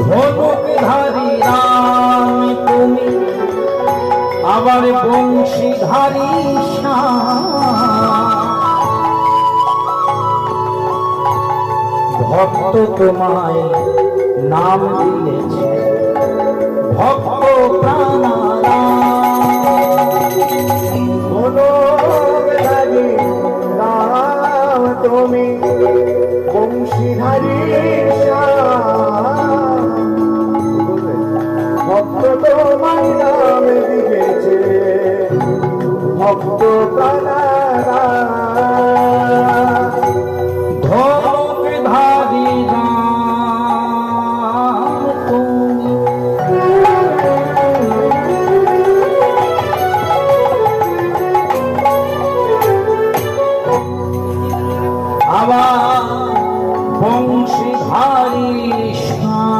ধনুকধারী রাম তুমি আবার বংশীধারী। ভক্ত তোমায় নাম দিয়েছে ভক্ত ধনুকধারী রাম তুমি আবার বংশীধারী ভক্ত